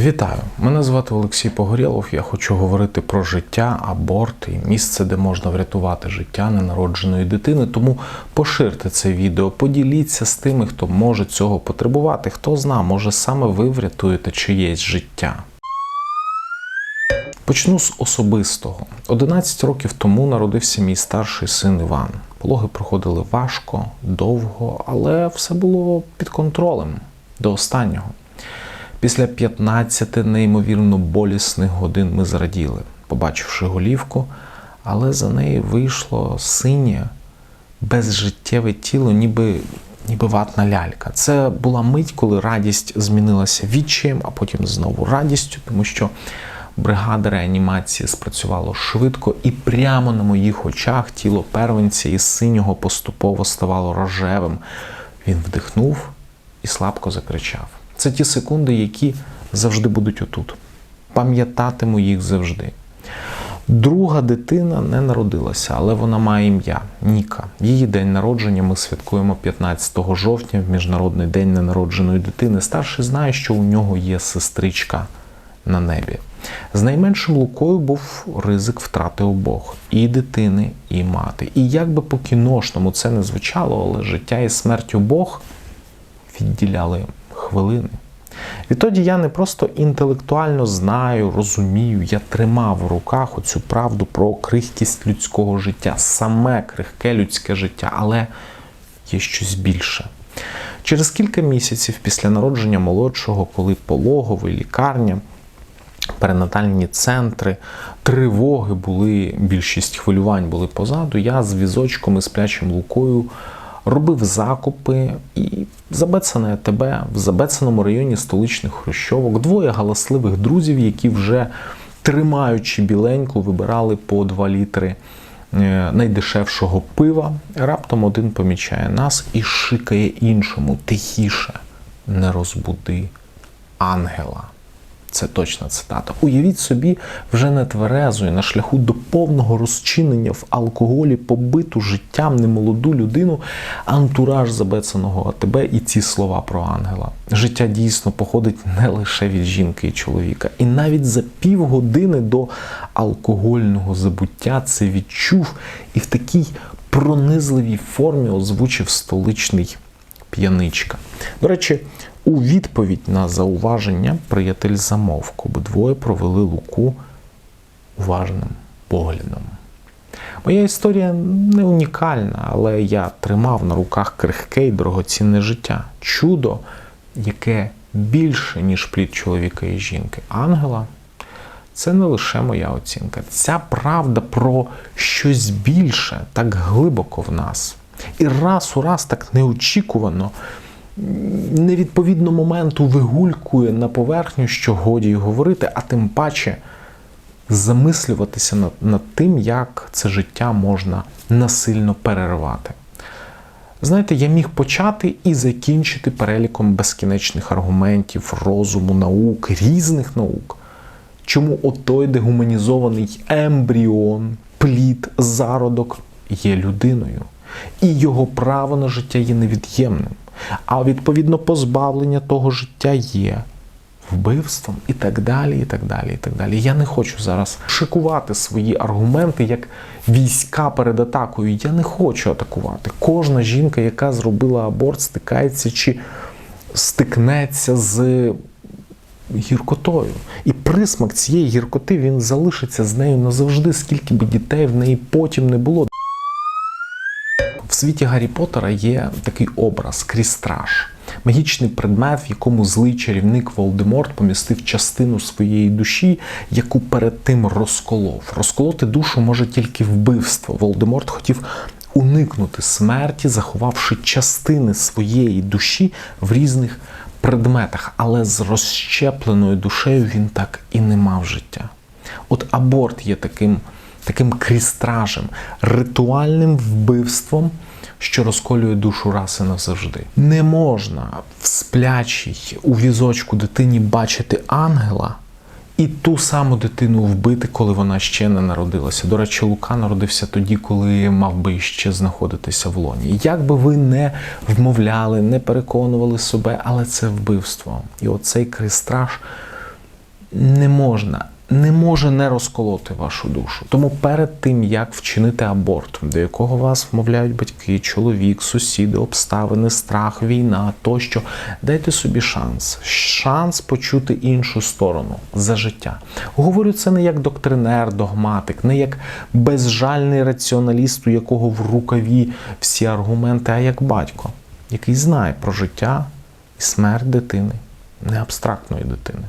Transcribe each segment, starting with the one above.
Вітаю! Мене звати Олексій Погорєлов. Я хочу говорити про життя, аборт і місце, де можна врятувати життя ненародженої дитини. Тому поширте це відео, поділіться з тими, хто може цього потребувати. Хто зна, може саме ви врятуєте чиєсь життя. Почну з особистого. 11 років тому народився мій старший син Іван. Пологи проходили важко, довго, але все було під контролем до останнього. Після 15 неймовірно болісних годин ми зраділи, побачивши голівку, але за неї вийшло синє, безжиттєве тіло, ніби, ніби ватна лялька. Це була мить, коли радість змінилася відчаєм, а потім знову радістю, тому що бригада реанімації спрацювала швидко, і прямо на моїх очах тіло первенця із синього поступово ставало рожевим. Він вдихнув і слабко закричав. Це ті секунди, які завжди будуть отут. Пам'ятатиму їх завжди. Друга дитина не народилася, але вона має ім'я Ніка. Її день народження ми святкуємо 15 жовтня в Міжнародний день ненародженої дитини. Старший знає, що у нього є сестричка на небі. З найменшим лукою був ризик втрати обох і дитини, і мати. І як би по кіношному це не звучало, але життя і смерть обох відділяли хвилини. Відтоді я не просто інтелектуально знаю, розумію, я тримав в руках оцю правду про крихкість людського життя, саме крихке людське життя, але є щось більше. Через кілька місяців після народження молодшого, коли пологовий, лікарня, перинатальні центри, тривоги були, більшість хвилювань були позаду, я з візочком і сплячим лукою робив закупи і забецане тебе в забецаному районі столичних хрущовок, двоє галасливих друзів, які вже тримаючи біленьку, вибирали по 2 літри е, найдешевшого пива. Раптом один помічає нас і шикає іншому тихіше, не розбуди ангела. Це точна цитата. Уявіть собі, вже не тверезою на шляху до повного розчинення в алкоголі побиту життям немолоду людину, антураж забецаного АТБ і ці слова про ангела. Життя дійсно походить не лише від жінки і чоловіка. І навіть за півгодини до алкогольного забуття це відчув і в такій пронизливій формі озвучив столичний п'яничка. До речі, у відповідь на зауваження приятель замовк, обидвоє провели луку уважним поглядом. Моя історія не унікальна, але я тримав на руках крихке й дорогоцінне життя. Чудо, яке більше, ніж плід чоловіка і жінки. Ангела це не лише моя оцінка. Ця правда про щось більше так глибоко в нас. І раз у раз так неочікувано невідповідно моменту вигулькує на поверхню, що годі й говорити, а тим паче замислюватися над, над тим, як це життя можна насильно перервати. Знаєте, я міг почати і закінчити переліком безкінечних аргументів, розуму, наук, різних наук. Чому отой дегуманізований ембріон, плід, зародок є людиною, і його право на життя є невід'ємним а відповідно позбавлення того життя є вбивством і так далі. і так далі, і так далі. Я не хочу зараз шикувати свої аргументи як війська перед атакою. Я не хочу атакувати. Кожна жінка, яка зробила аборт, стикається чи стикнеться з. Гіркотою. І присмак цієї гіркоти він залишиться з нею назавжди, скільки б дітей в неї потім не було. Світі Гаррі Поттера є такий образ крістраж. Магічний предмет, в якому злий чарівник Волдеморт помістив частину своєї душі, яку перед тим розколов. Розколоти душу може тільки вбивство. Волдеморт хотів уникнути смерті, заховавши частини своєї душі в різних предметах, але з розщепленою душею він так і не мав життя. От аборт є таким таким крістражем, ритуальним вбивством, що розколює душу раси назавжди. Не можна в сплячій у візочку дитині бачити ангела. І ту саму дитину вбити, коли вона ще не народилася. До речі, Лука народився тоді, коли мав би ще знаходитися в лоні. Як би ви не вмовляли, не переконували себе, але це вбивство. І оцей крестраж не можна. Не може не розколоти вашу душу. Тому перед тим, як вчинити аборт, до якого вас вмовляють батьки, чоловік, сусіди, обставини, страх, війна тощо, дайте собі шанс. Шанс почути іншу сторону за життя. Говорю це не як доктринер, догматик, не як безжальний раціоналіст, у якого в рукаві всі аргументи, а як батько, який знає про життя і смерть дитини, не абстрактної дитини.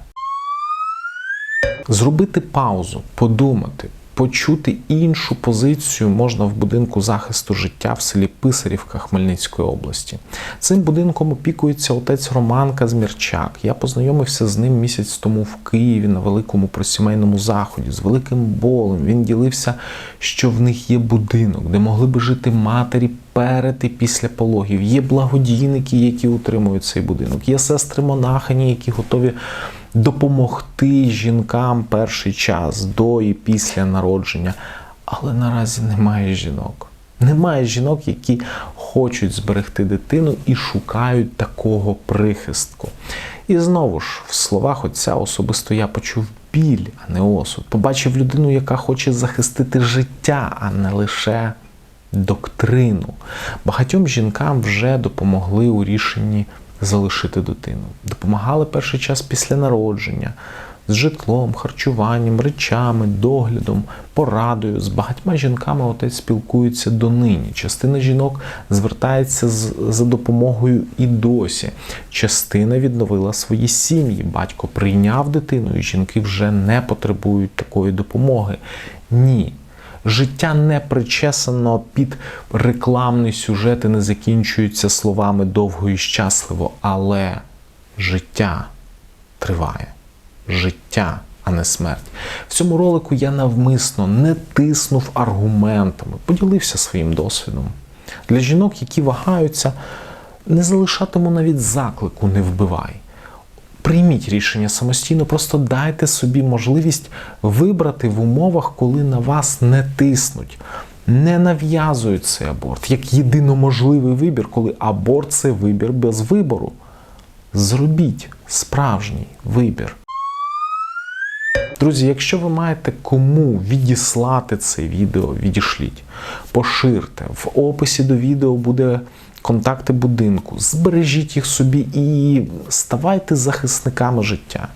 Зробити паузу, подумати, почути іншу позицію можна в будинку захисту життя в селі Писарівка Хмельницької області. Цим будинком опікується отець Роман Казмірчак. Я познайомився з ним місяць тому в Києві на великому просімейному заході з великим болем. Він ділився, що в них є будинок, де могли би жити матері перед і після пологів. Є благодійники, які утримують цей будинок. Є сестри монахині, які готові допомогти жінкам перший час до і після народження. Але наразі немає жінок. Немає жінок, які хочуть зберегти дитину і шукають такого прихистку. І знову ж, в словах отця особисто я почув біль, а не осуд. Побачив людину, яка хоче захистити життя, а не лише доктрину. Багатьом жінкам вже допомогли у рішенні залишити дитину. Допомагали перший час після народження з житлом, харчуванням, речами, доглядом, порадою. З багатьма жінками отець спілкується донині. Частина жінок звертається за допомогою і досі. Частина відновила свої сім'ї. Батько прийняв дитину, і жінки вже не потребують такої допомоги. Ні. Життя не причесано під рекламний сюжет і не закінчується словами довго і щасливо, але життя триває. Життя, а не смерть. В цьому ролику я навмисно не тиснув аргументами, поділився своїм досвідом. Для жінок, які вагаються, не залишатиму навіть заклику не вбивай. Прийміть рішення самостійно, просто дайте собі можливість вибрати в умовах, коли на вас не тиснуть, не нав'язують цей аборт як єдиноможливий вибір, коли аборт це вибір без вибору. Зробіть справжній вибір. Друзі, якщо ви маєте кому відіслати це відео, відішліть, поширте. В описі до відео буде контакти будинку. Збережіть їх собі і ставайте захисниками життя.